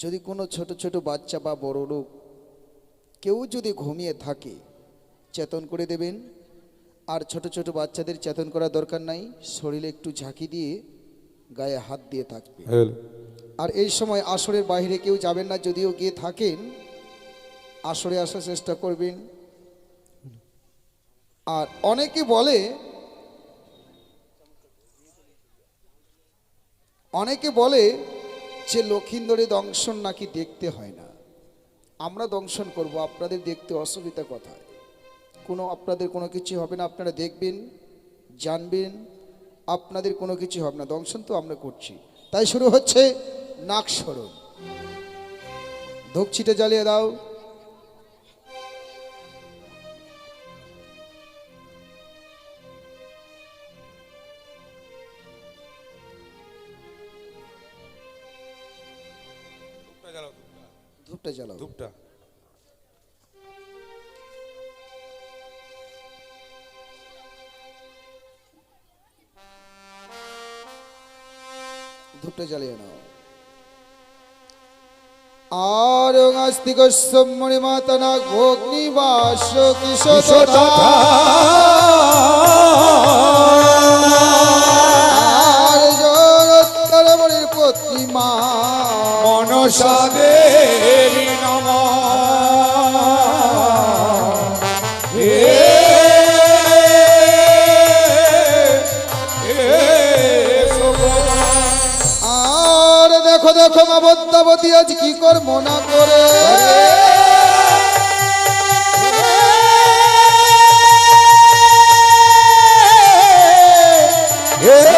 যদি কোনো ছোট ছোট বাচ্চা বা বড় লোক কেউ যদি ঘুমিয়ে থাকে চেতন করে দেবেন। আর ছোট ছোট বাচ্চাদের চেতন করার দরকার নাই শরীরে একটু ঝাঁকি দিয়ে গায়ে হাত দিয়ে থাকবে। আর এই সময় আসরের বাইরে কেউ যাবেন না যদিও গিয়ে থাকেন আসরে আসার চেষ্টা করবেন। আর অনেকে বলে অনেকে বলে যে লক্ষিন্দরে দংশন নাকি দেখতে হয় না। আমরা দংশন করব, আপনাদের দেখতে অসুবিধা কোথায়? কোনো আপনাদের কোনো কিছু হবে না, আপনারা দেখবেন, জানবেন, আপনাদের কোনো কিছু হবে না। দংশন তো আমরা করছি। তাই শুরু হচ্ছে নাক ছিটে জ্বালিয়ে দাও। ধূপটা জ্বালাও। ধূপটা। ধূপটা জ্বালিয়ে নাও। আর আস্তিক সম্মণি মাতা না ভগ্নিবাস কিশোর মনসা নম আর দেখো দেখো মা বদ্যাবতী আজ কি কর্ম না করে? আর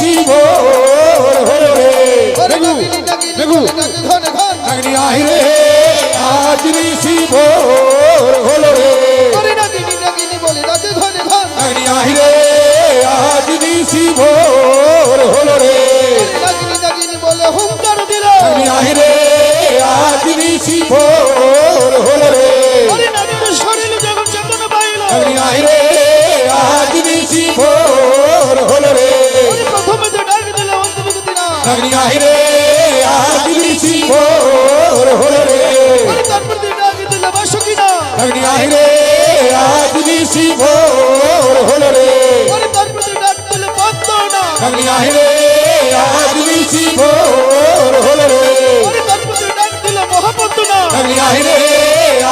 নিশি ভোর হলো রে দেখু দেখু। নাগরি আহিরে আজ ঋষি ভোর হলো রে। ভোর হলো রে আরে তারপর যে ডাক দিল মহাপদ্ম না নাগরি আহিরে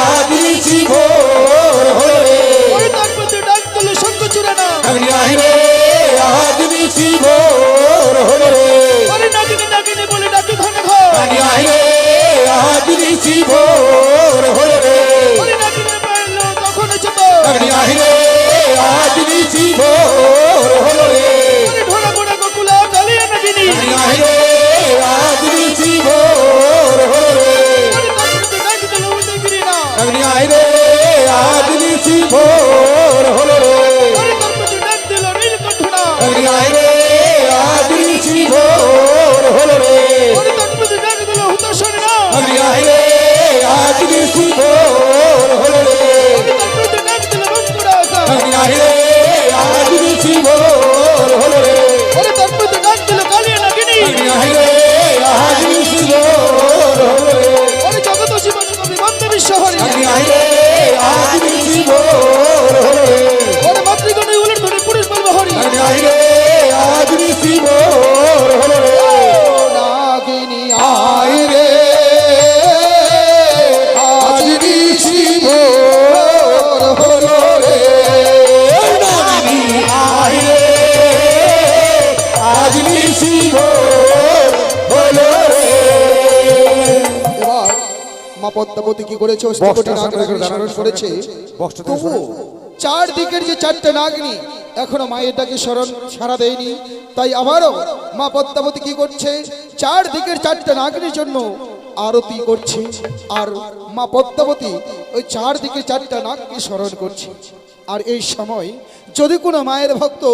আজ ঋষি ভোর হলো রে আরে তারপর যে ডাক দিল শঙ্খচূড়া না নাগরি আহিরে আজ ঋষি ভোর হলো রে ঋষি ভোর হলো রে তখন ছোট নাগরি আহিরে করেছে সামনে করে নাগরাগিনী স্মরণ করেছে। তবু চার দিকের যে চারটে নাগনি এখনও মায়ের ডাকে স্মরণ সারা দেয়নি। তাই আবারও মা পদ্মাবতী কি করছে? চার দিকের চারটে নাগনির জন্য আরতি করছে। আর মা পদ্মাবতী ওই চার দিকে চারটা নাগকে স্মরণ করছে। আর এই সময় যদি কোনো মায়ের ভক্ত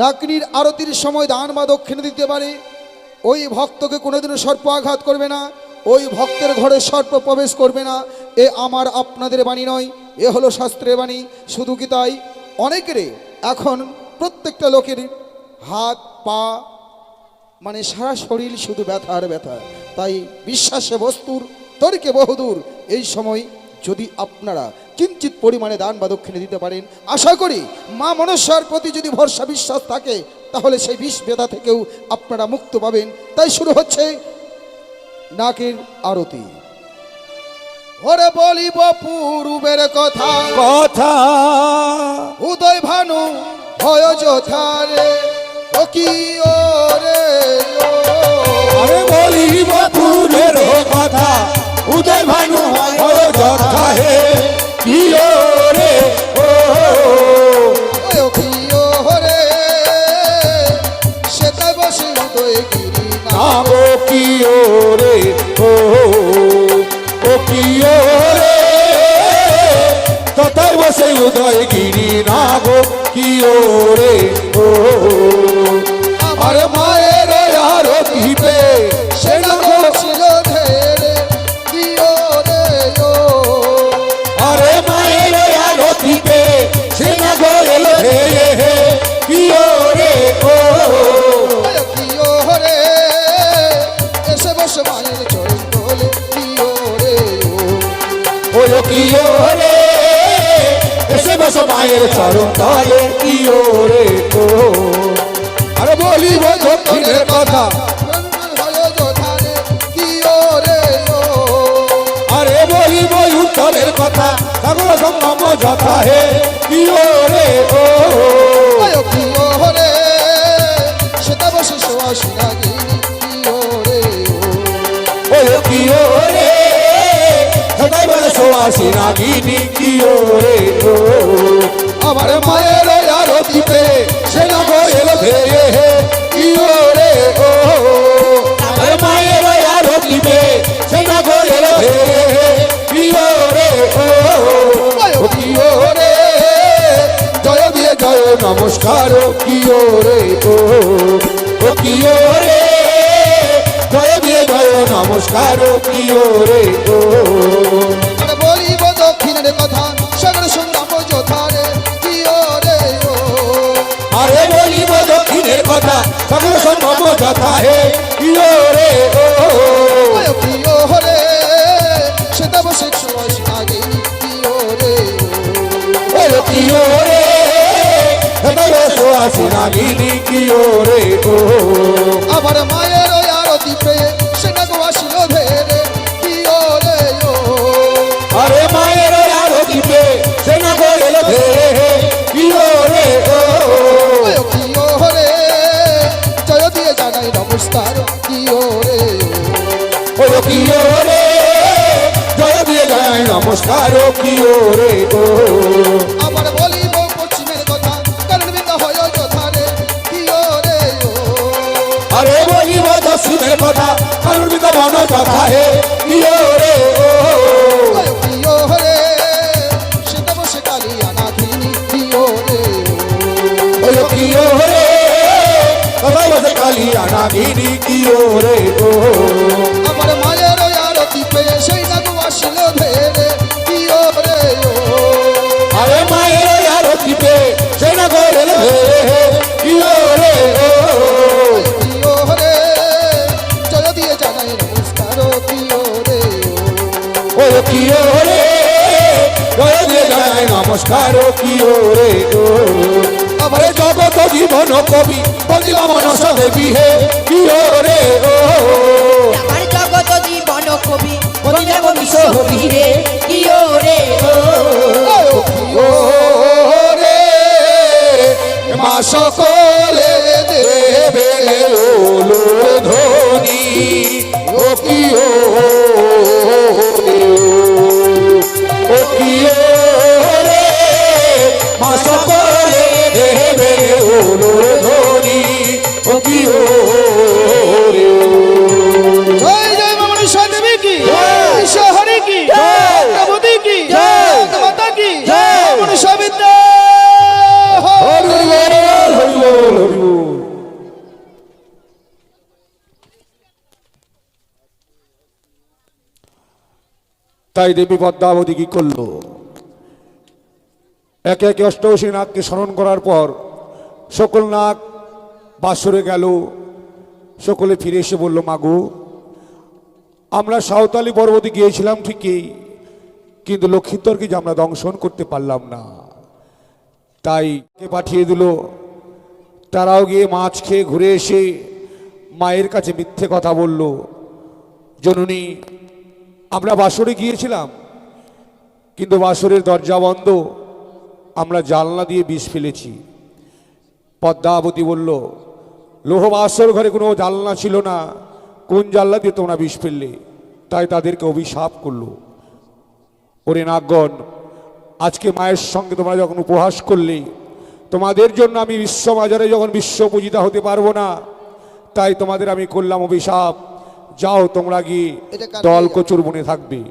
নাগনির আরতির সময় দান বা দক্ষিণে দিতে পারে ওই ভক্তকে কোনোদিনও সর্প আঘাত করবে না। ওই ভক্তের ঘরে সর্প প্রবেশ করবে না। এ আমার আপনাদের বাণী নয়। এ হলো শাস্ত্রের বাণী। শুধু কি তাই? অনেকেরই এখন প্রত্যেকটা লোকের হাত, পা মানে সারা শরীর শুধু ব্যথা আর ব্যথা। তাই বিশ্বাসে বস্তুর, তরিকে বহুদূর। এই সময় যদি আপনারা কিঞ্চিত পরিমাণে দান বা দক্ষিণে দিতে পারেন, আশা করি মা মনস্যার প্রতি যদি ভরসা, বিশ্বাস থাকে, তাহলে সেই বিষ ব্যথা থেকেও আপনারা মুক্ত পাবেন। তাই শুরু হচ্ছে নাকের আরতি। ওরে বলিব পূর্বের কথা। কথা। উদয় ভানু ভয় যোথারে ও কি ও রে ও। আরে বলিব পূর্বের কথা। উদয় ভানু হয় যথা হে কিও রে ও। গিরি না নামো কিও রে ও ও কিও রে তথায় বসে উদয় গিরি নাগো কিও রে ও আর মায়ের আরও সেটা কিও রে এসে বসো মায়ের চরণ তলে কিও রে ও আরে বলিব দক্ষিণের কথা কথা সকল সম্ভব যথা হে কিও রে ও সোয়াসি নাগিনী কিও রে ও আমার মায়ের আরতিতে সে না গোয়েল ধেয়ে হে কিও রে ও। আমার মায়ের আরতিতে সে না গোয়েল ধেয়ে হে কিও রে ও। ও কিও রে জয় দিয়ে জয় নমস্কার কিও রে ও। ও কিও রে জয় দিয়ে জয় নমস্কার কিও রে ও। যথা হে কিও রে ও। ও রে সেটা বসে গিরি কি ও রে ও। কিও রে হেতরে সোয়াসি নাগিনী কিও রে ও। আমার মায়ের ওই আরতি পেয়ে সেটা গো আসিল ধেরে কি রে ও। আরে মায়ের কিও রে জয় দিয়ে জয় নমস্কার কিও রে ও আমার বলিব পশ্চিমের কথা কারণ বিন্দা হয় যথারে কি ও রে আরে বলিব দক্ষিণের কথা কারণ বিদ মন কথা হে কিও রে ও বসে কালি আনাগিনি কিও রে ও আমার মায়ের আরতি পেয়ে সেই নাগু আসিল ধেরে কি ও রে ও আরে মায়ের আরতি পে সে না গোরেল হে কিও রে ও কি ও রে দিয়ে জানাই নমস্কার কি ও ও ওরে? কিও রে জয় দিয়ে জয় নমস্কার কিও রে ও আরে জগত জীবন কবি বলিবা মনস দেবী হে কিও রে ও? আমার জগত জীবন কবি বলিলাম বিশ্ব হবি রে কি রে ও? ও? রে মা সকলে দেবে ওলো ধ্বনি ও কি ও তাই দেবী পদ্মাবতী কি করল? একে একে অষ্টবশী নাগকে স্মরণ করার পর সকল নাগ বাসরে গেল। সকলে ফিরে এসে বলল মাগু আমরা সাঁওতালি পর্বতে গিয়েছিলাম ঠিকই, কিন্তু লক্ষ্মীত্তরকে যে আমরা দংশন করতে পারলাম না। তাই পাঠিয়ে দিল। তারাও গিয়ে মাছ খেয়ে ঘুরে এসে মায়ের কাছে মিথ্যে কথা বলল। জননী আমরা বাসরে গিয়েছিলাম, কিন্তু বাসরের দরজা বন্ধ, আমরা জানলা দিয়ে বিষ ফেলেছি। পদ্মাবতী বলল, লোহ বাসর ঘরে কোনো জানলা ছিল না, কোন জানলা দিয়ে তোমরা বিষ ফেললে? তাই তাদেরকে অভিশাপ করল। ওরে নাগগণ, আজকে মায়ের সঙ্গে তোমরা যখন উপহাস করলে, তোমাদের জন্য আমি বিশ্ববাজারে যখন বিশ্ব পূজিতা হতে পারব না, তাই তোমাদের আমি করলাম অভিশাপ। যাও তোমরা গিয়ে দল কচুর বনে থাকবে?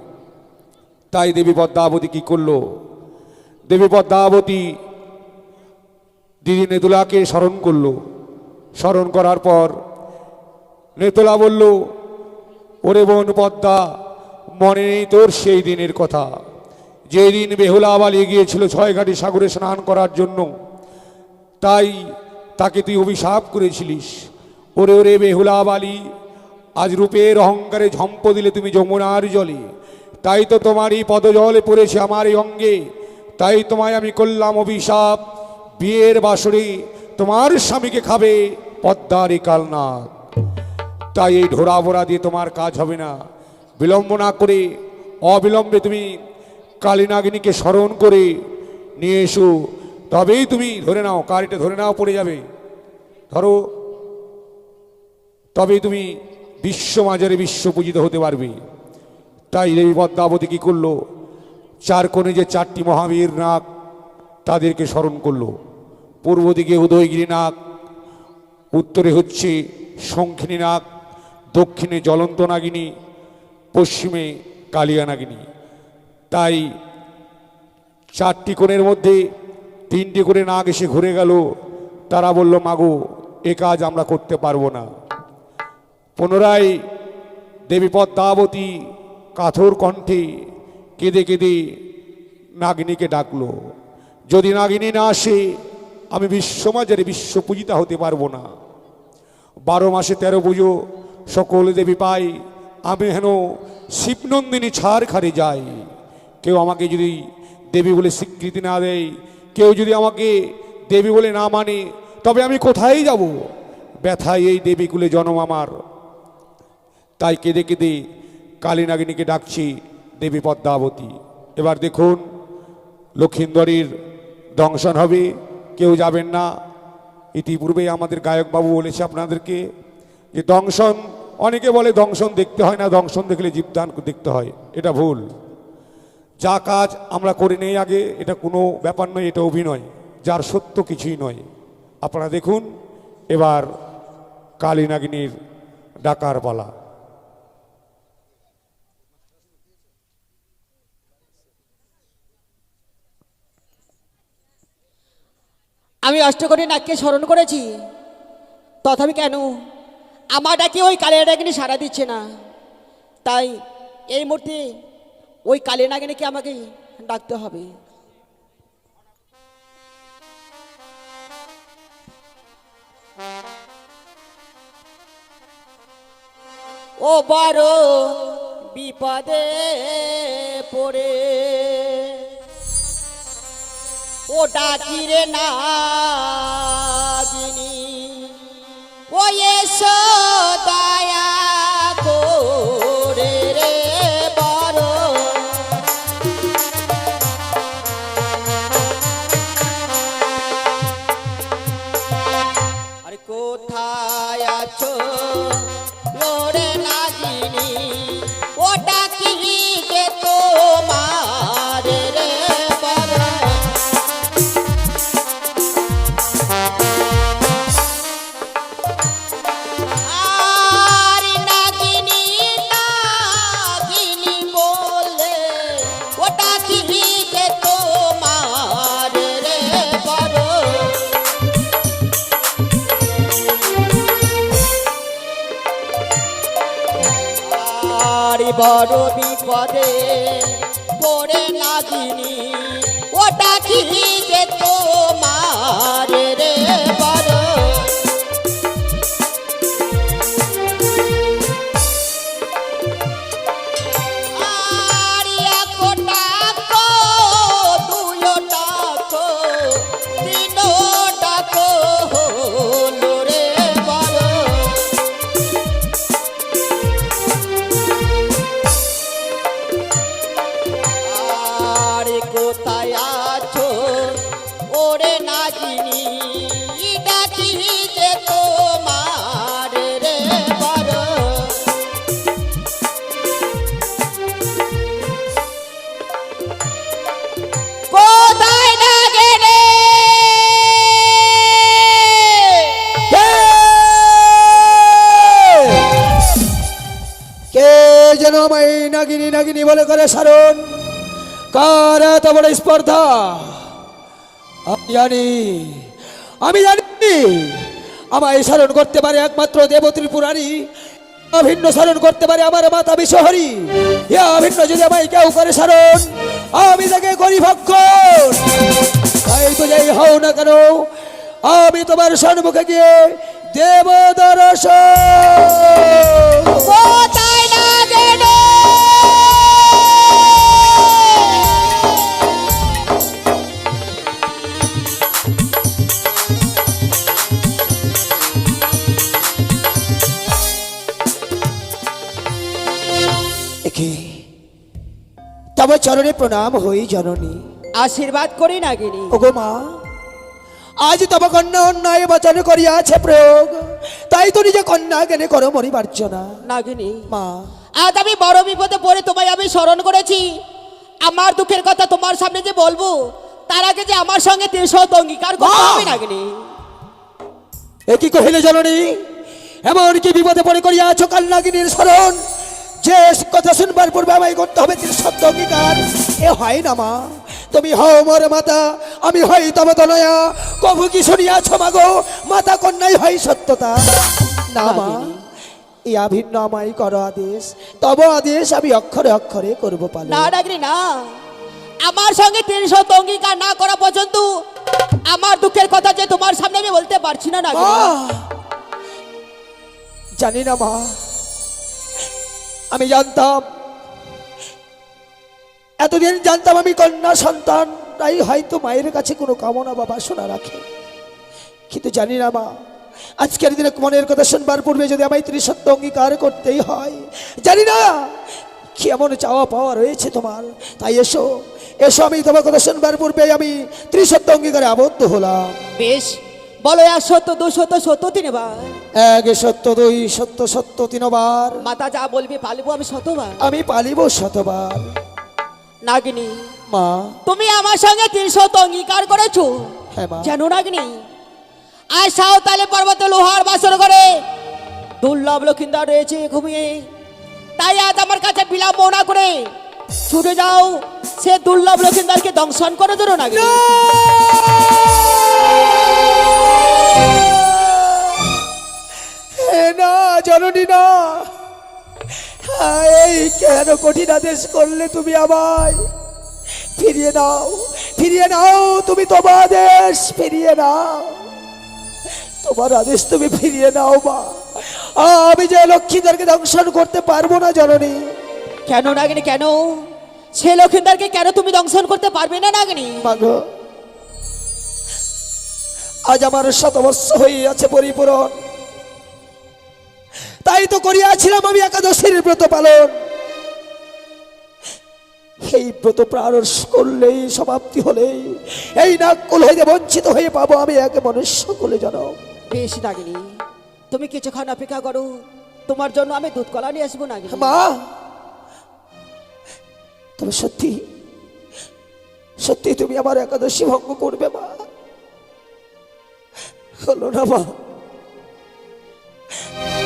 তাই দেবী পদ্মাবতী কি করল? দেবী পদ্মাবতী দিদি নেতুলাকে স্মরণ করল। স্মরণ করার পর নেতলা বলল ওরে বোন পদ্মা মনে নেই তোর সেই দিনের কথা। যেই দিন বেহুলা বালিয়ে গিয়েছিল ছয়ঘাটি সাগরে স্নান করার জন্য তাই তাকে তুই অভিশাপ করেছিলিস। ওরে ওরে বেহুলা বালি আজ রূপের অহংকারে ঝম্প দিলে তুমি যমুনার জলে। তাই তো তোমার তোমারই পদজলে পড়েছে আমার এই অঙ্গে। তাই তোমায় আমি করলাম অভিশাপ। বিয়ের বাসরে তোমার স্বামীকে খাবে পদ্মারে কালনাথ তাই এই ঢোড়া দিয়ে তোমার কাজ হবে না। বিলম্ব না করে, অবিলম্বে তুমি কালীনাগিনীকে স্মরণ করে নিয়ে এসো। তবেই তুমি ধরে নাও, কারিটা ধরে নাও পড়ে যাবে। ধরো, তবেই তুমি বিশ্ব মাজারে বিশ্ব পূজিত হতে পারবে। তাই দেবী পদ্মাবতী কী করল? চার কোণে যে চারটি মহাবীর নাগ, তাদেরকে স্মরণ করল। পূর্ব দিকে উদয়গিরি নাগ, উত্তরে হচ্ছে শঙ্খিনী নাগ, দক্ষিণে জ্বলন্ত নাগিনী, পশ্চিমে কালিয়া নাগিনী। তাই চারটি কোণের মধ্যে তিনটি করে নাগ এসে ঘুরে গেল। তারা বলল, মাগো, এ কাজ আমরা করতে পারব না। পুনরায় দেবী পদ্মাবতী কাথর কণ্ঠে কেঁদে কেঁদে নাগিনীকে ডাকলো। যদি নাগিনী না আসে, আমি বিশ্বমাজারে বিশ্ব পূজিতা হতে পারব না। বারো মাসে তেরো পুজো, সকল দেবী পাই, আমি হেন শিবনন্দিনী ছাড় খারে যাই। কেউ আমাকে যদি দেবী বলে স্বীকৃতি না দেয়, কেউ যদি আমাকে দেবী বলে না মানে তবে আমি কোথায় যাব? ব্যথায় এই দেবীকুলে জন্ম আমার। তাই কেঁদে কেঁদে কালীনাগিনীকে ডাকছি দেবী পদ্মাবতী। এবার দেখুন, লক্ষিন্দরীর দংশন হবে, কেউ যাবেন না। ইতিপূর্বেই আমাদের গায়কবাবু বলেছে আপনাদেরকে যে দংশন, অনেকে বলে দংশন দেখতে হয় না, দংশন দেখলে জীবদান দেখতে হয়, এটা ভুল। যা কাজ আমরা করে নেই আগে, এটা কোনো ব্যাপার নয়, এটা অভিনয়, যার সত্য কিছুই নয়। আপনারা দেখুন, এবার কালীনাগিনীর ডাকার পালা। আমি অষ্টকোটি নাককে স্মরণ করেছি। তথাপি কেন? আমার ডাকে ওই কালিয়া ডাকিনি সাড়া দিচ্ছে না। তাই এই মুহূর্তে ওই কালিয়া নাগিনীকে আমাকে ডাকতে হবে। ও বড় বিপদে পড়ে ও ডাকিরে নাগিনী ও এসো দয়া আর বড় বিপদে পড়ে লাগিনি ওটা কি যে তোমার নাগিনী নাগিনী বলে করে সারণ কার এত বড় স্পর্ধা? আমি জানি আমি জানি, আমায় স্মরণ করতে পারে একমাত্র দেবত্রী পুরাণী অভিন্ন স্মরণ করতে পারে আমার মাতা বিশ্বহরি। এ অভিন্ন যদি আমায় কেউ করে স্মরণ আমি তাকে করি ভক্ষণ। যাই হও না কেন, আমি তোমার সম্মুখে গিয়ে দেব দর্শন তব চরণে প্রণাম হই জননী। আশীর্বাদ করি নাগিনী। ওগো মা আজ তব কন্যা অন্যায় বচন করিয়াছে প্রয়োগ তাই তো নিজে কন্যা জ্ঞানে করো মরিবার না নাগিনী মা। আজ আমি বড় বিপদে পড়ে তোমায় আমি স্মরণ করেছি। আমার দুঃখের কথা তোমার সামনে যে বলব তার আগে যে আমার সঙ্গে তিনশত অঙ্গীকার করতে! হবে নাগিনী। এ কি কহিলে জননী? এমন কি বিপদে পড়ে করিয়াছ কান্নাগিনীর স্মরণ। যে কথা শুনবার পূর্বে আমায় করতে হবে তিনি সত্য অঙ্গীকার এ হয় না মা। তুমি হও মোর মাতা আমি হই তব তনয়া কবু কি শুনিয়াছ মাগো মাতা কন্যাই হয় সত্যতা। না মা এই আভিন্ন আমায় করো আদেশ। তব আদেশ আমি অক্ষরে অক্ষরে করব পালো না নাগিনী না। আমার সঙ্গে তিনশত অঙ্গীকার না করা পর্যন্ত আমার দুঃখের কথা যে তোমার সামনে আমি বলতে পারছি না মা! জানি না মা। আমি জানতাম। এতদিন জানতাম আমি কন্যা সন্তান, তাই হয়তো মায়ের কাছে কোনো কামনা বা বাসনা রাখে। কিন্তু জানি না মা, আজকের দিনে মনের কথা শুনবার পূর্বে যদি আমায় ত্রিসত্য অঙ্গীকার করতেই হয়, জানি না কি এমন চাওয়া পাওয়া রয়েছে তোমার। তাই এসো এসো আমি তোমার কথা শুনবার পূর্বে আমি ত্রিসত্য অঙ্গীকারে আবদ্ধ হলাম। বেশ বলো এক সত্য দু সত্য সত্য তিনবার। এক সত্য দুই সত্য সত্য তিনবার। মাতা যা বলবে পালিব আমি শতবার। আমি পালিব শতবার। নাগিনী মা। তুমি আমার সঙ্গে তিনশত অঙ্গীকার করেছ। হ্যাঁ মা। জানো নাগিনী আর সাঁওতালে পর্বতে লোহার বাসর করে দুর্লভ লক্ষিন্দর রয়েছে ঘুমিয়ে। তাই আজ আমার কাছে বিলম্ব না করে ছুটে যাও। সে দুর্লভ লক্ষিন্দরকে দংশন করে ধরো হে না, জননী না। এই কেন কঠিন আদেশ করলে তুমি আমায়? ফিরিয়ে নাও ফিরিয়ে নাও তুমি তোমার আদেশ, ফিরিয়ে নাও। তোমার আদেশ তুমি ফিরিয়ে নাও, মা। আমি যে লক্ষ্মীদেরকে দংশন করতে পারব না, জননী। কেন নাগিনী কেন? সে লক্ষিন্দরকে কেন তুমি দংশন করতে পারবে না নাগিনী? মাগো আজ আমার শতবর্ষ হইয়াছে পরিপূরণ। তাই তো করিয়াছিলাম আমি একাদশীর ব্রত পালন। এই ব্রত প্রারণ করলেই সমাপ্তি হলেই এই নাকুল হইতে বঞ্চিত হয়ে পাবো আমি এক মনুষ্য কুলে জনম বেশ নাগিনী তুমি কিছুক্ষণ অপেক্ষা করো। তোমার জন্য আমি দুধ কলা নিয়ে আসব নাগিনী। মা তবে সত্যি সত্যি তুমি আমার একাদশী ভঙ্গ করবে মা। হলো না মা।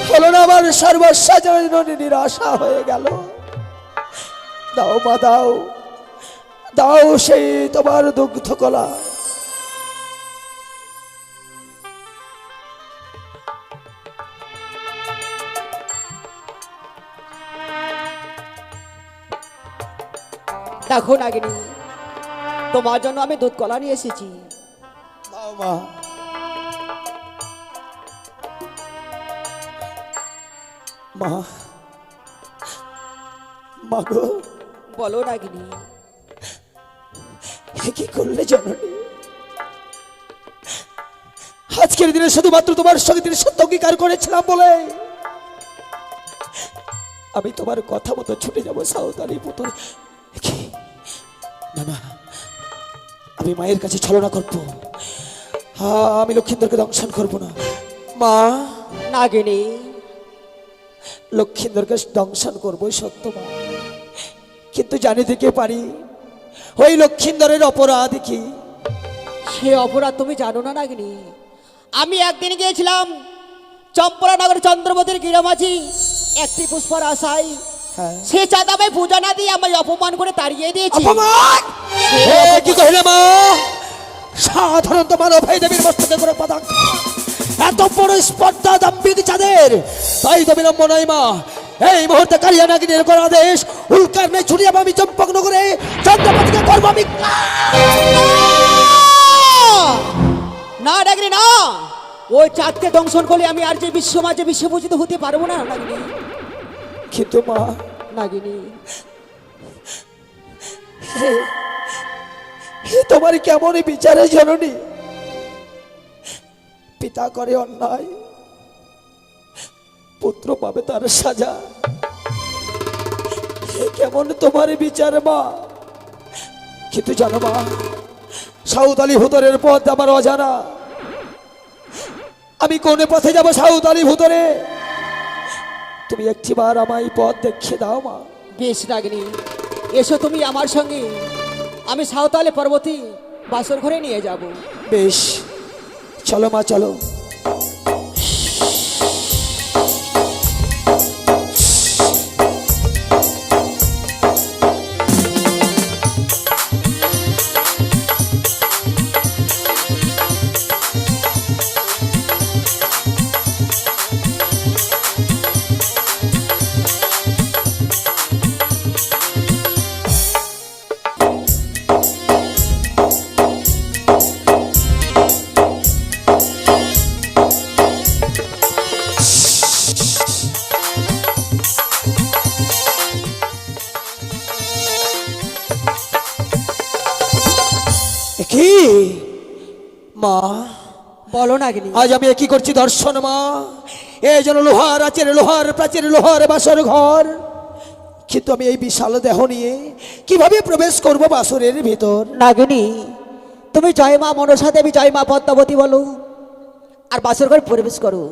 হলো না আমার সর্বস্বা জননী নিরাশা হয়ে গেল। দাও মা, দাও। দাও সেই তোমার দুগ্ধ কলা দেখো নাগিনী তোমার জন্য আমি দুধ কলা নিয়ে এসেছি। মা। মা মা গো। বলো নাগিনী কি করলে জননী? আজকের দিনে শুধুমাত্র তোমার সঙ্গে তিনি সত্য অঙ্গীকার করেছিলাম বলে আমি তোমার কথা মতো ছুটে যাব সাঁওতালি পুতুল। না না আমি মায়ের কাছে ছলনা করব। আমি লক্ষিন্দরকে দংশন করব না। মা নাগিনী। লক্ষিন্দরকে দংশন করব সত্য মা। কিন্তু জানি থেকে পারি? ওই লক্ষিন্দরের অপরাধ কি? সে অপরাধ তুমি জানো না নাগিনী। আমি একদিন গিয়েছিলাম চম্পরানগর চন্দ্রবতীর গিরামাঝি একটি পুষ্পর আশাই হ্যাঁ। সে চাঁদাবাই পূজা না দিয়ে আমায় অপমান করে তাড়িয়ে দিয়েছে। অপমান? এ কি কহিলে মা? সাধারণত মানব ভাই দেবীর মস্তকে করে পদাক এত বড় স্পর্ধা দাম্বিক চাঁদের। তাই তো বিলম্ব নয় মা। এই মুহূর্তে কারিয়া নাগিনের করা আদেশ উল্কার নেই ছুটিয়ে আমি চম্পক নগরে চন্দ্রপতিকে করব আমি না ডাকরি না। ওই চাঁদকে দংশন করলে আমি আর যে বিশ্ব মাঝে বিশ্বপূজিত হতে পারব না নাগিনী। কিন্তু মা নাগিনী। তোমার কেমন বিচারে জননী? পিতা করে অন্যায়, পুত্র পাবে তার সাজা। কেমন তোমার বিচার মা? কিন্তু জানো মা সাউদ আলী ভুতরের পথ আমার অজানা। আমি কোন পথে যাব সাউদ আলী ভুতরে? তুমি একটিবার আমায় পথ দেখিয়ে দাও মা। বেশ রাগিনী এসো তুমি আমার সঙ্গে। আমি সাঁওতালে পর্বতী বাসর ঘরে নিয়ে যাব। বেশ চলো মা চলো। আজ আমি কি করছি দর্শন মা। এই জন্য লোহার আচের লোহার প্রাচীর লোহার বাসর ঘর। কিন্তু আমি এই বিশাল দেহ নিয়ে কীভাবে প্রবেশ করব বাসরের ভিতর? নাগিনী তুমি জয় মা মনসা দেবী জয় মা পদ্মাবতী বলো। আর বাসর ঘর প্রবেশ করো।